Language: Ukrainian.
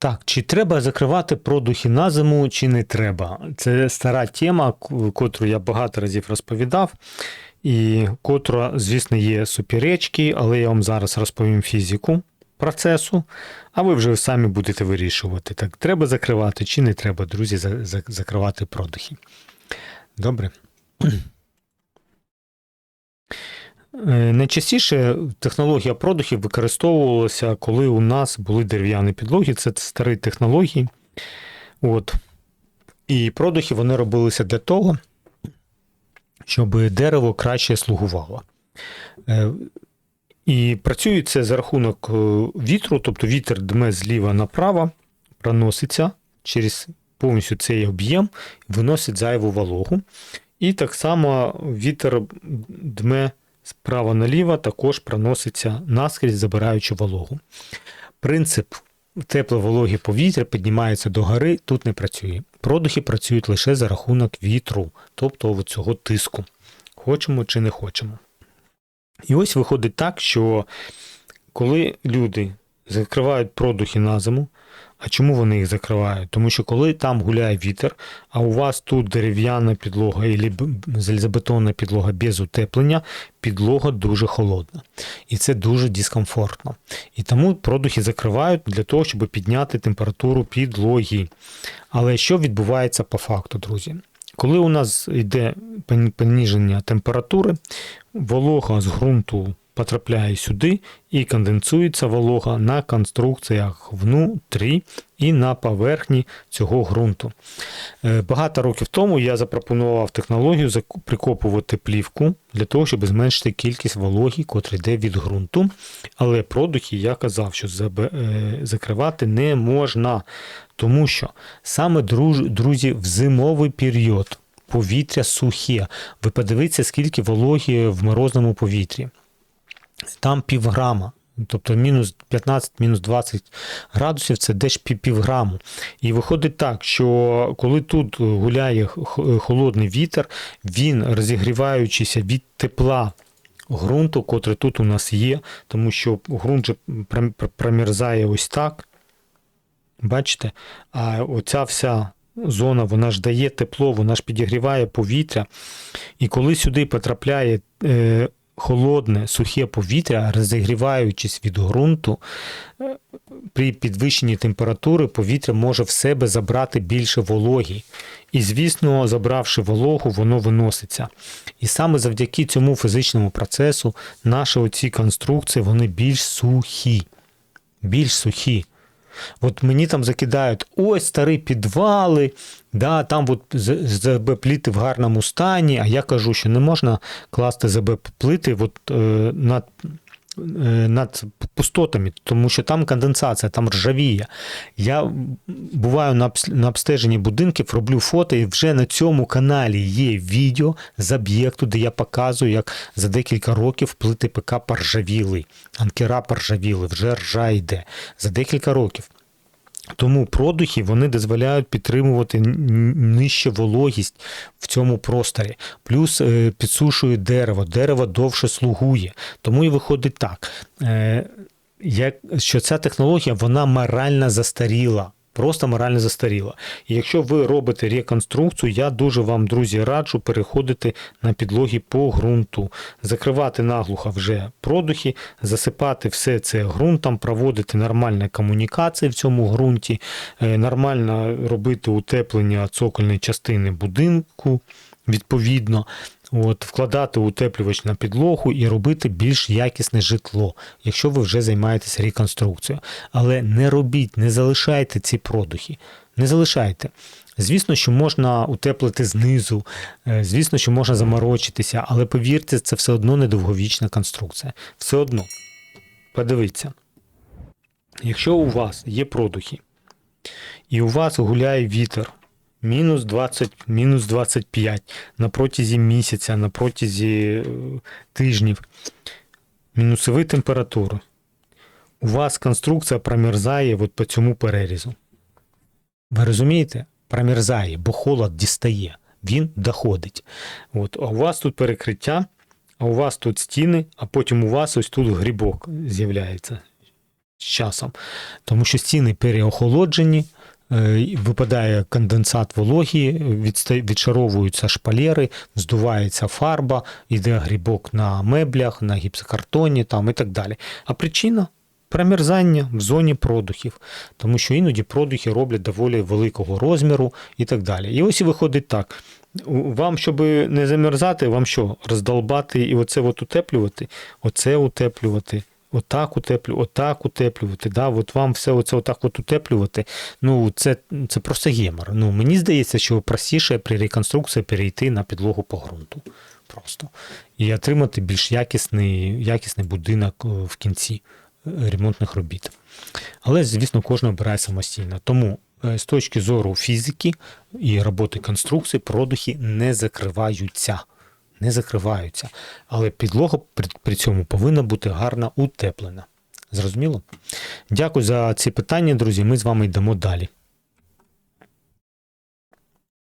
Так, чи треба закривати продухи на зиму, чи не треба? Це стара тема, котру я багато разів розповідав, і котра, звісно, є суперечки, але я вам зараз розповім фізику процесу, а ви вже самі будете вирішувати, так треба закривати чи не треба, друзі, за- за- закривати продухи. Добре. Е, Найчастіше технологія продухів використовувалася, коли у нас були дерев'яні підлоги. Це старі технології. От. І продухи вони робилися для того, щоб дерево краще слугувало. Е, І працює це за рахунок е, вітру, тобто вітер дме зліва направо, проноситься через повністю цей об'єм, виносить зайву вологу. І так само вітер дме справа наліво, також проноситься наскрізь, забираючи вологу. Принцип тепло-вологі повітря піднімається до гори, тут не працює. Продухи працюють лише за рахунок вітру, тобто цього тиску. Хочемо чи не хочемо. І ось виходить так, що коли люди закривають продухи на зиму, а чому вони їх закривають? Тому що коли там гуляє вітер, а у вас тут дерев'яна підлога або залізобетонна підлога без утеплення, підлога дуже холодна. І це дуже дискомфортно. І тому продухи закривають для того, щоб підняти температуру підлоги. Але що відбувається по факту, друзі? Коли у нас йде пон- поніження температури, волога з ґрунту потрапляє сюди і конденсується волога на конструкціях внутрі і на поверхні цього ґрунту. Е, Багато років тому я запропонував технологію прикопувати плівку для того, щоб зменшити кількість вологі, котра йде від ґрунту. Але продухи я казав, що е, закривати не можна, тому що саме друзі, в зимовий період повітря сухе. Ви подивіться, скільки вологі в морозному повітрі. Там півграма. Тобто мінус 15, мінус 20 градусів це десь півграму. І виходить так, що коли тут гуляє холодний вітер, він розігріваючися від тепла ґрунту, котрий тут у нас є, тому що ґрунт же промерзає ось так. Бачите? А оця вся зона, вона ж дає тепло, вона ж підігріває повітря. І коли сюди потрапляє е, холодне, сухе повітря, розігріваючись від ґрунту, е, при підвищенні температури повітря може в себе забрати більше вологі. І, звісно, забравши вологу, воно виноситься. І саме завдяки цьому фізичному процесу наші оці конструкції вони більш сухі. Більш сухі. От мені там закидають ось старі підвали, да, там от ЗБ пліти в гарному стані, а я кажу, що не можна класти ЗБ плити от, е, над, е, над пустотами, тому що там конденсація, там ржавіє. Я буваю на, на обстеженні будинків, роблю фото, і вже на цьому каналі є відео з об'єкту, де я показую, як за декілька років плити ПК поржавіли, анкера поржавіли, вже ржа йде. За декілька років. Тому продухи вони дозволяють підтримувати нижче вологість в цьому просторі. Плюс підсушує підсушують дерево, дерево довше слугує. Тому і виходить так, е, що ця технологія вона морально застаріла. Просто морально застаріла. І якщо ви робите реконструкцію, я дуже вам, друзі, раджу переходити на підлоги по ґрунту, закривати наглухо вже продухи, засипати все це ґрунтом, проводити нормальні комунікації в цьому ґрунті, е, нормально робити утеплення цокольної частини будинку, відповідно. От, вкладати утеплювач на підлогу і робити більш якісне житло, якщо ви вже займаєтесь реконструкцією. Але не робіть, не залишайте ці продухи. Не залишайте. Звісно, що можна утеплити знизу, е, звісно, що можна заморочитися, але повірте, це все одно недовговічна конструкція. Все одно. Подивіться. Якщо у вас є продухи, і у вас гуляє вітер, мінус 20, мінус 25 на протязі місяця, на протязі е, тижнів, мінусові температури, у вас конструкція промерзає от по цьому перерізу. Ви розумієте? Промерзає, бо холод дістає, він доходить. От, а у вас тут перекриття, а у вас тут стіни, а потім у вас ось тут грибок з'являється. з часом. Тому що стіни переохолоджені, випадає конденсат вологі, відшаровуються шпалери, здувається фарба, йде грибок на меблях, на гіпсокартоні там, і так далі. А причина промерзання в зоні продухів, тому що іноді продухи роблять доволі великого розміру і так далі. І ось і виходить так. Вам, щоб не замерзати, вам що, роздолбати і оце от утеплювати, оце утеплювати, отак утеплювати, отак утеплювати. Да? От вам все оце отак от утеплювати. Ну, це, це просто гемор. Ну, мені здається, що простіше при реконструкції перейти на підлогу по ґрунту. Просто. І отримати більш якісний, якісний будинок е, в кінці е, ремонтних робіт. Але, звісно, кожен обирає самостійно. Тому е, з точки зору фізики і роботи конструкції, продухи не закриваються. Не закриваються. Але підлога при, цьому повинна бути гарно утеплена. Зрозуміло? Дякую за ці питання, друзі. Ми з вами йдемо далі.